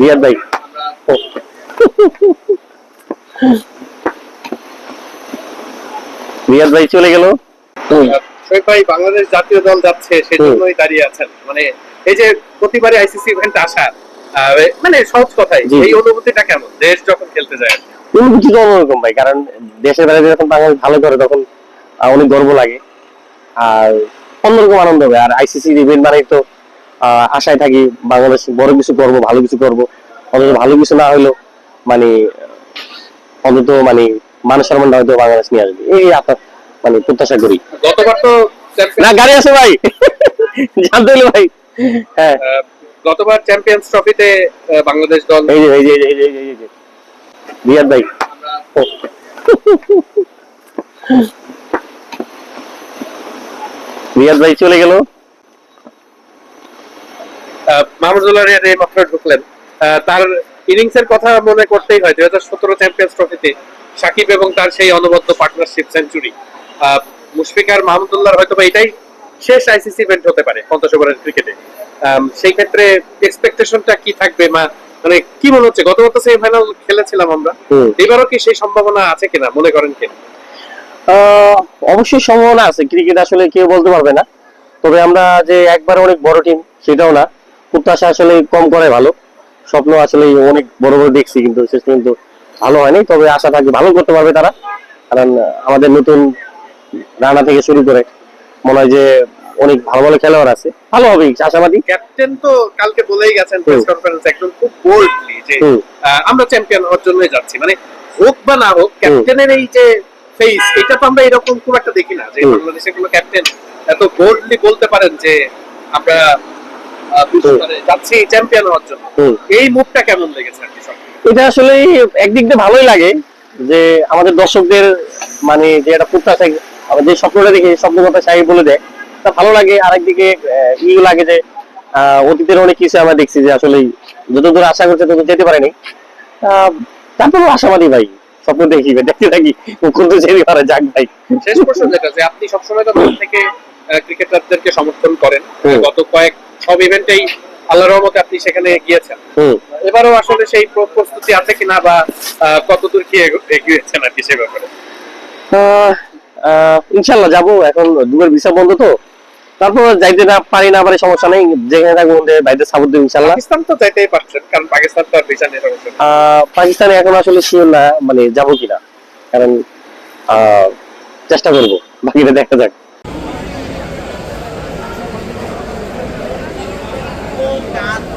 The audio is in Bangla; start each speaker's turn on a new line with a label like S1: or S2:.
S1: রিয়াদ ভাই রিয়াদ ভাই চলে গেল?
S2: ভাই বাংলাদেশ জাতীয় দল যাচ্ছে সেজন্যই দাঁড়িয়ে আছেন। মানে এই যে প্রতিবারই আইসিসি ইভেন্ট আসা মানে সহজ কথাই। এই অনুভূতিটা কেমন? দেশ যখন খেলতে যায়
S1: অনুভূতি তো অন্যরকম ভাই কারণ দেশের বাইরে যখন বাংলাদেশ ভালো করে তখন অনেক গর্ব লাগে। আর অন্যরকম আনন্দ হবে আর আইসিসি ইভেন্ট মানে তো আশায় থাকি বাংলাদেশ বড় কিছু করব ভালো কিছু করব। অন্তত ভালো কিছু না হইলেও মানে অন্তত মানে মান সম্মানটা হয়তো বাংলাদেশ নিয়ে আসবে। এই আপনার মানে প্রত্যাশা করি।
S2: গতবার তো
S1: না গাড়ি আছে ভাই। জানতে ভাই। হ্যাঁ।
S2: গতবার চ্যাম্পিয়ন্স ট্রফিতে বাংলাদেশ দল
S1: এই যে এই যে এই যে, এই যে রিয়াদ ভাই। রিয়াদ ভাই চলে গেল।
S2: মাহমুদুল্লাহ রিয়াদ এই মাত্র ঢুকলেন। তার ইনিংস এর কথা মনে করতেই হয় দুই হাজার সতেরো চ্যাম্পিয়ন্স ট্রফিতে সাকিব এবং তার সেই অনবদ্য পার্টনারশিপ সেঞ্চুরি মুশফিক আর মাহমুদুল্লাহর হয়তো বা এটাই শেষ আইসিসি ইভেন্ট হতে পারে পঞ্চাশ ওভারের ক্রিকেটে সেই ক্ষেত্রে এক্সপেকটেশনটা কি থাকবে? মা মানে কি মনে হচ্ছে? গত বছর সেমিফাইনাল খেলেছিলাম আমরা। এবারও কি সেই সম্ভাবনা আছে কিনা? মনে করেন
S1: আহ, অবশ্যই সম্ভাবনা আছে। ক্রিকেট আসলে কেউ বলতে পারবে না। তবে আমরা যে একবার অনেক বড় টিম সেটাও না। প্রত্যাশা আসলে কম করে ভালো। স্বপ্ন আসলে অনেক বড় বড় দেখছি কিন্তু শেষ পর্যন্ত ভালো হয়নি। তবে আশা থাকবে ভালো করতে পারবে তারা। কারণ আমাদের নতুন রানা থেকে শুরু করে মনে হয় যে অনেক ভালো ভালো খেলোয়াড় আছে। ভালো হবে আশাবাদী।
S2: ক্যাপ্টেন তো কালকে বলেই গেছেন প্রেস কনফারেন্স একদম খুব বোল্ডলি যে আমরা চ্যাম্পিয়ন হওয়ার জন্যই যাচ্ছি। মানে হোক বা না হোক ক্যাপ্টেনের এই যে ফেস এটা তো আমরা এরকম খুব একটা দেখি না যে বাংলাদেশের কোনো ক্যাপ্টেন এত বোল্ডলি বলতে পারেন যে আমরা যাচ্ছি চ্যাম্পিয়ন হওয়ার জন্য। এই মুভটা কেমন লেগেছে
S1: এটা আসলে একদিক দিয়ে ভালোই লাগে যে আমাদের দর্শকদের মানে যে একটা প্রত্যাশা যে স্বপ্নটা দেখে স্বপ্ন কথা সাহেব বলে দেয় তা ভালো লাগে। আরেকদিকে ইও লাগে যে অতীতের অনেক কিছু আমরা দেখছি যে আসলে যতদূর আশা করছে তত যেতে পারেনি। আহ, তারপরেও আশাবাদী ভাই স্বপ্ন দেখি দেখতে থাকি যেতে পারে যাক ভাই।
S2: শেষ প্রশ্ন যেটা যে আপনি সবসময় তো থেকে ক্রিকেটারদেরকে সমর্থন করেন। গত কয়েক সব ইভেন্টেই আল্লাহর রহমতে আপনি সেখানে গিয়েছেন।
S1: হুম।
S2: এবারও আসলে সেই প্রস্তুতি আছে কিনা বা কতদূর কি এগো- এগিয়েছেন আর কি সে ব্যাপারে?
S1: ইনশাল্লাহ যাব। এখন দুবার ভিসা বন্ধ তো। তারপর যাইতে না পারি না পারি সমস্যা নেই। যেখানে থাকব বাইরে সাপোর্ট দেবো ইনশাল্লাহ
S2: পাকিস্তান তো যাইতেই পারছেন কারণ পাকিস্তান তো আর ভিসা নেই।
S1: পাকিস্তানে এখন আসলে শিওর না মানে যাব কিনা। কারণ আহ, চেষ্টা করব। বাকিটা দেখা যাক। งาน